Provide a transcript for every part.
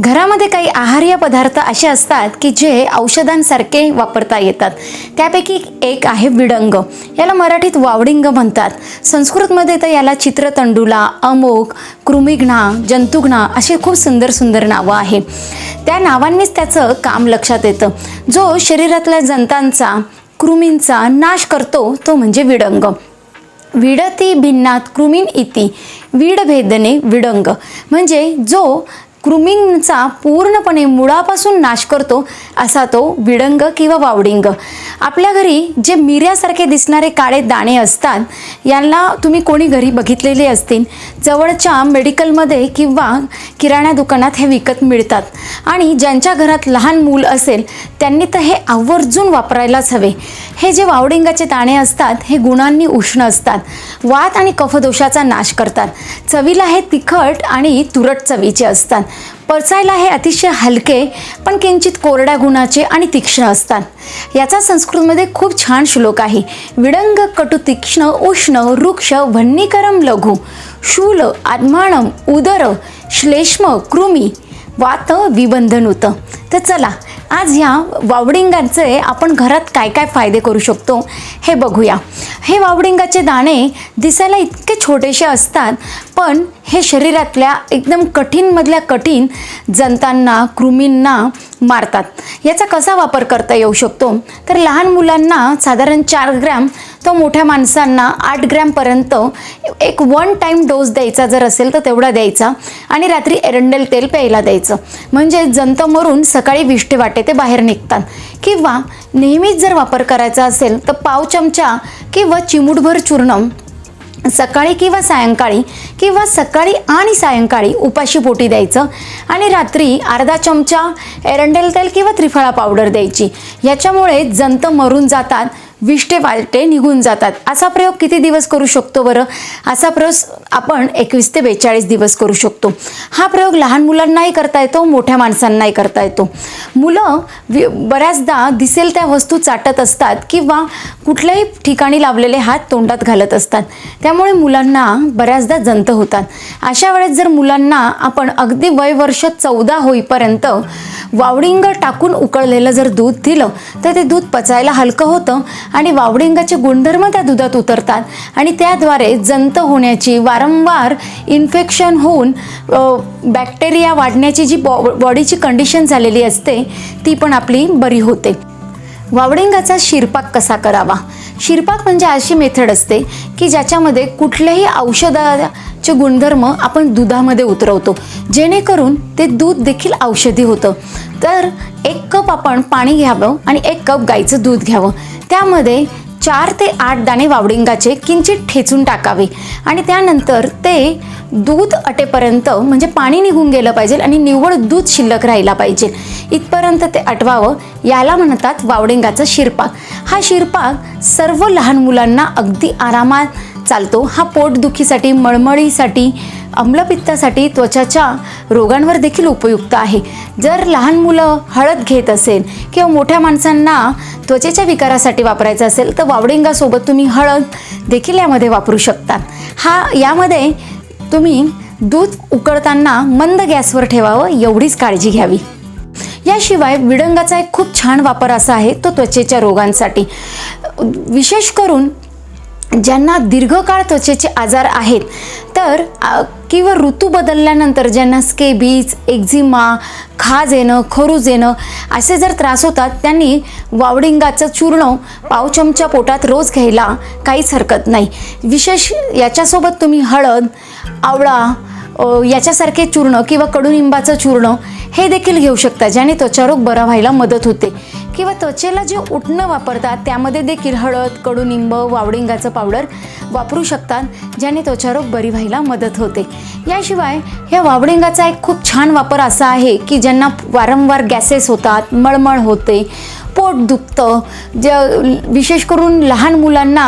घरामध्ये काही आहार्य पदार्थ असे असतात की जे औषधांसारखे वापरता येतात. त्यापैकी एक आहे विडंग. याला मराठीत वावडिंग म्हणतात. संस्कृतमध्ये तर याला चित्रतंडुला अमोक कृमिघ्ना जंतुघ्ना अशी खूप सुंदर सुंदर नावं आहे. त्या नावांनीच त्याचं काम लक्षात येतं. जो शरीरातल्या जंतांचा कृमींचा नाश करतो तो म्हणजे विडंग. विडती भिन्नात कृमीन इति. विडभेदने विडंग. म्हणजे जो क्रुमिंगचा पूर्णपणे मुळापासून नाश करतो असा तो विडंग किंवा वावडिंग. आपल्या घरी जे मिऱ्यासारखे दिसणारे काळे दाणे असतात यांना तुम्ही कोणी घरी बघितलेले असतील? जवळच्या मेडिकलमध्ये किंवा किराणा दुकानात हे विकत मिळतात. आणि ज्यांच्या घरात लहान मूल असेल त्यांनी तर हे आवर्जून वापरायलाच हवे. हे जे वावडिंगाचे दाणे असतात हे गुणांनी उष्ण असतात. वात आणि कफदोषाचा नाश करतात. चवीला हे तिखट आणि तुरट चवीचे असतात. पचायला हे अतिशय हलके पण किंचित कोरड्या गुणाचे आणि तीक्ष्ण असतात. याचा संस्कृतमध्ये खूप छान श्लोक आहे. विडंग कटु तीक्ष्ण उष्ण वृक्ष भन्नीकरम लघु शूल आत्माणम उदर श्लेष्म कृमी वात विबंधनुत. तर चला आज ह्या वावडिंगाचे आपण घरात काय काय फायदे करू शकतो हे बघूया. हे वावडिंगाचे दाणे दिसायला इतके छोटेसे असतात पण हे शरीरातल्या एकदम कठीणमधल्या कठीण जंतांना कृमींना मारतात. याचा कसा वापर करता येऊ शकतो? तर लहान मुलांना साधारण चार ग्रॅम तो मोठ्या माणसांना आठ ग्रॅमपर्यंत एक वन टाईम डोस द्यायचा जर असेल तर तेवढा द्यायचा आणि रात्री एरंडेल तेल प्यायला द्यायचं. म्हणजे जंत मरून सकाळी विष्ठे वाटे ते बाहेर निघतात. किंवा नेहमीच जर वापर करायचा असेल तर पाव चमचा किंवा चिमूटभर चूर्ण सकाळी किंवा सायंकाळी किंवा सकाळी आणि सायंकाळी उपाशी पोटी द्यायचं आणि रात्री अर्धा चमचा एरंडेल तेल किंवा त्रिफळा पावडर द्यायची. याच्यामुळे जंत मरून जातात विष्टे वाटे निघून जातात. असा प्रयोग किती दिवस करू शकतो बरं? असा प्रयोग आपण एकवीस ते बेचाळीस दिवस करू शकतो. हा प्रयोग लहान मुलांनाही करता येतो मोठ्या माणसांनाही करता येतो. मुलं वि बऱ्याचदा दिसेल त्या वस्तू चाटत असतात किंवा कुठल्याही ठिकाणी लावलेले हात तोंडात घालत असतात. त्यामुळे मुलांना बऱ्याचदा जंत होतात. अशा वेळेस जर मुलांना आपण अगदी वय वर्ष चौदा होईपर्यंत वावडिंग टाकून उकळलेलं जर दूध दिलं तर ते दूध पचायला हलकं होतं आणि वावडिंगाचे गुणधर्म त्या दुधात उतरतात. आणि त्याद्वारे जंत होण्याची वारंवार इन्फेक्शन होऊन बॅक्टेरिया वाढण्याची जी बॉ बॉडीची कंडिशन झालेली असते ती पण आपली बरी होते. वावडिंगाचा शिरपाक कसा करावा? शिरपाक म्हणजे अशी मेथड असते की ज्याच्यामध्ये कुठल्याही औषधाचे गुणधर्म आपण दुधामध्ये उतरवतो. जेणेकरून ते दूध देखील औषधी होतं. तर एक कप आपण पाणी घ्यावं आणि एक कप गाईचं दूध घ्यावं. त्यामध्ये चार ते आठ दाणे वावडिंगाचे किंचित ठेचून टाकावे. आणि त्यानंतर ते दूध अटेपर्यंत म्हणजे पाणी निघून गेलं पाहिजे आणि निव्वळ दूध शिल्लक राहिला पाहिजे. इथपर्यंत ते अटवावं याला म्हणतात वावडिंगाचा शिरपाक हा शिरपाक सर्व लहान मुलांना अगदी आरामात चालतो. हा पोटदुखीसाठी मळमळीसाठी अम्लपित्तासाठी त्वचाच्या रोगांवर देखील उपयुक्त आहे. जर लहान मुलं हळद घेत असेल किंवा मोठ्या माणसांना त्वचेच्या विकारासाठी वापरायचं असेल तर वावडिंगासोबत तुम्ही हळद देखील यामध्ये वापरू शकता. हा यामध्ये तुम्ही दूध उकळताना मंद गॅसवर ठेवावं एवढीच काळजी घ्यावी. याशिवाय विडंगाचा एक खूप छान वापर असा आहे तो त्वचेच्या रोगांसाठी. विशेष करून ज्यांना दीर्घकाळ त्वचेचे आजार आहेत तर किंवा ऋतू बदलल्यानंतर ज्यांना स्केबीज एक्झिमा खाज येणं खरूज येणं असे जर त्रास होतात त्यांनी वावडिंगाचं चूर्ण पाव चमचा पोटात रोज घ्यायला काहीच हरकत नाही. विशेष याच्यासोबत तुम्ही हळद आवळा याच्यासारखे चूर्ण किंवा कडुनिंबाचं चूर्ण हे देखील घेऊ शकता ज्याने त्वचारोग बरा व्हायला मदत होते. किंवा त्वचेला जे उठणं वापरतात त्यामध्ये देखील हळद कडुनिंब वावडिंगाचं पावडर वापरू शकतात ज्याने त्वचारोग बरी व्हायला मदत होते. याशिवाय ह्या वावडिंगाचा एक खूप छान वापर असा आहे की ज्यांना वारंवार गॅसेस होतात मळमळ होते पोट दुखतं. ज्या विशेष करून लहान मुलांना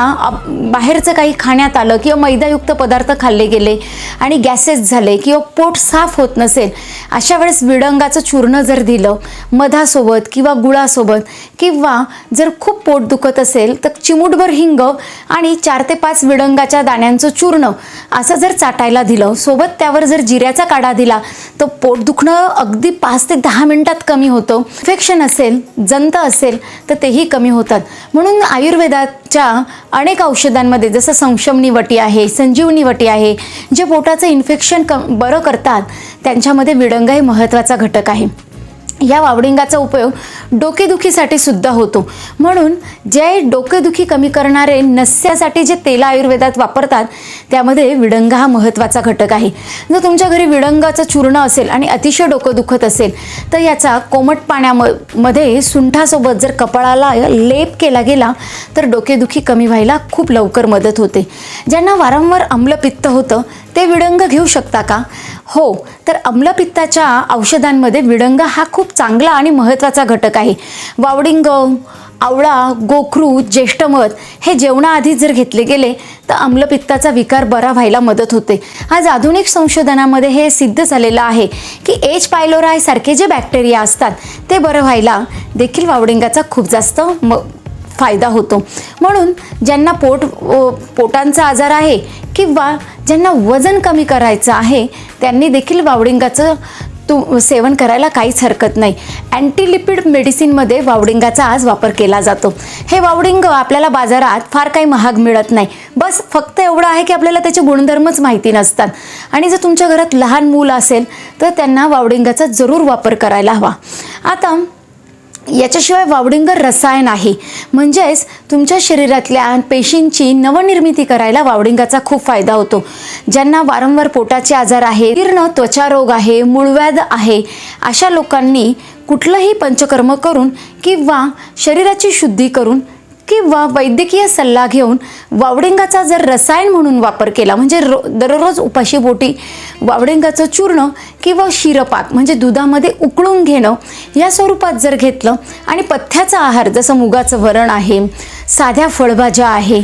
बाहेरचं काही खाण्यात आलं किंवा मैदायुक्त पदार्थ खाल्ले गेले आणि गॅसेस झाले किंवा पोट साफ होत नसेल अशा वेळेस विडंगाचं चूर्ण जर दिलं मधासोबत किंवा गुळासोबत किंवा जर खूप पोट दुखत असेल तर चिमूटभर हिंग आणि चार ते पाच विडंगाच्या दाण्यांचं चूर्ण असं जर चाटायला दिलं सोबत त्यावर जर जिऱ्याचा काढा दिला तर पोट दुखणं अगदी पाच ते दहा मिनिटात कमी होतं. इन्फेक्शन असेल जंत असेल असेल तर तेही कमी होतात. म्हणून आयुर्वेदाच्या अनेक औषधांमध्ये जसं संशमनी वटी आहे संजीवनी वटी आहे जे पोटाचं इन्फेक्शन क बरं करतात त्यांच्यामध्ये विडंग हे महत्त्वाचा घटक आहे. या वावडिंगाचा उपयोग डोकेदुखीसाठी सुद्धा होतो. म्हणून जे डोकेदुखी कमी करणारे नस्यासाठी जे तेल आयुर्वेदात वापरतात त्यामध्ये विडंग हा महत्त्वाचा घटक आहे. जर तुमच्या घरी विडंगाचं चूर्ण असेल आणि अतिशय डोकं दुखत असेल तर याचा कोमट पाण्यामध्ये सुंठासोबत जर कपाळाला लेप केला गेला तर डोकेदुखी कमी व्हायला खूप लवकर मदत होते. ज्यांना वारंवार आम्लपित्त होतं ते विडंग घेऊ शकता का? हो तर आम्लपित्ताच्या औषधांमध्ये विडंग हा खूप चांगला आणि महत्त्वाचा घटक आहे. वावडिंग आवळा गोखरू ज्येष्ठमध हे जेवणाआधी जर घेतले गेले तर आम्लपित्ताचा विकार बरा व्हायला मदत होते. आज आधुनिक संशोधनामध्ये हे सिद्ध झालेलं आहे की एच पायलोरायसारखे जे बॅक्टेरिया असतात ते बरं व्हायला देखील वावडिंगाचा खूप जास्त म फायदा होतो. म्हणून ज्यांना पोट पोटांचा आजार आहे किंवा ज्यांना वजन कमी करायचं आहे त्यांनी देखील वावडिंगाचं तू सेवन करायला काहीच हरकत नाही. अँटीलिपिड मेडिसिनमध्ये वावडिंगाचा आज वापर केला जातो. हे वावडिंग आपल्याला बाजारात फार काही महाग मिळत नाही. बस फक्त एवढं आहे की आपल्याला त्याचे गुणधर्मच माहिती नसतात. आणि जर तुमच्या घरात लहान मूल असेल तर त्यांना वावडिंगाचा जरूर वापर करायला हवा. आता याच्याशिवाय वावडिंग रसायन आहे. म्हणजेच तुमच्या शरीरातल्या पेशींची नवनिर्मिती करायला वावडिंगाचा खूप फायदा होतो. ज्यांना वारंवार पोटाचे आजार आहे जीर्ण त्वचारोग आहे मूळव्याध आहे अशा लोकांनी कुठलंही पंचकर्म करून किंवा शरीराची शुद्धी करून किंवा वैद्यकीय सल्ला घेऊन वावडिंगाचा जर रसायन म्हणून वापर केला म्हणजे रो दररोज उपाशी बोटी वावडिंगाचं चूर्ण किंवा शिरपाक म्हणजे दुधामध्ये उकळून घेणं या स्वरूपात जर घेतलं आणि पथ्याचा आहार जसं मुगाचं वरण आहे साध्या फळभाज्या आहे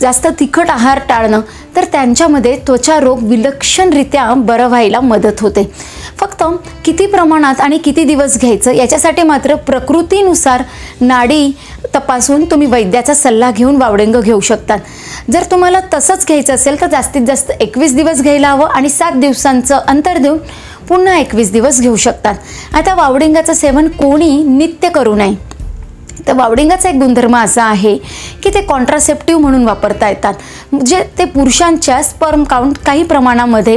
जास्त तिखट आहार टाळणं तर त्यांच्यामध्ये त्वचा रोग विलक्षणरित्या बरं व्हायला मदत होते. फक्त किती प्रमाणात आणि किती दिवस घ्यायचं याच्यासाठी मात्र प्रकृतीनुसार नाडी तपासून तुम्ही वैद्याचा सल्ला घेऊन वावडेंग घेऊ शकतात. जर तुम्हाला तसंच घ्यायचं असेल तर जास्तीत जास्त एकवीस दिवस घ्यायला हवं आणि सात दिवसांचं अंतर देऊन पुन्हा एकवीस दिवस घेऊ शकतात. आता वावडिंगाचं सेवन कोणी नित्य करू नये. तर वावडिंगाचा एक गुणधर्म असा आहे की ते कॉन्ट्रासेप्टिव्ह म्हणून वापरता येतात. जे ते पुरुषांच्या स्पर्म काउंट काही प्रमाणामध्ये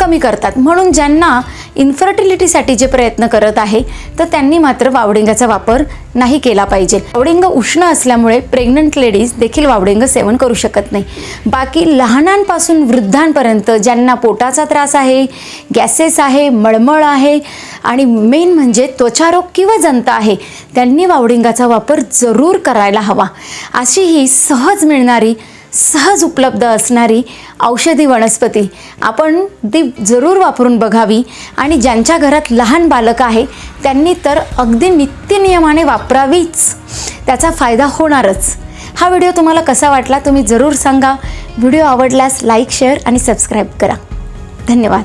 कमी करतात. म्हणून ज्यांना इन्फर्टिलिटीसाठी जे प्रयत्न करत आहे तर त्यांनी मात्र वावडिंगाचा वापर नाही केला पाहिजे. वावडिंग उष्ण असल्यामुळे प्रेग्नंट लेडीज देखील वावडिंग सेवन करू शकत नाही. बाकी लहानांपासून वृद्धांपर्यंत ज्यांना पोटाचा त्रास आहे गॅसेस आहे मळमळ आहे आणि मेन म्हणजे त्वचारोग किंवा जंत आहे त्यांनी वावडिंगाचा वापर वापर जरूर करायला हवा. अशी ही सहज मिळणारी सहज उपलब्ध असणारी औषधी वनस्पती आपण ती जरूर वापरून बघावी आणि ज्यांच्या घरात लहान बालक आहे त्यांनी तर अगदी नित्यनियमाने वापरावीच. त्याचा फायदा होणारच. हा व्हिडिओ तुम्हाला कसा वाटला तुम्ही जरूर सांगा. व्हिडिओ आवडल्यास लाईक शेअर आणि सबस्क्राईब करा. धन्यवाद.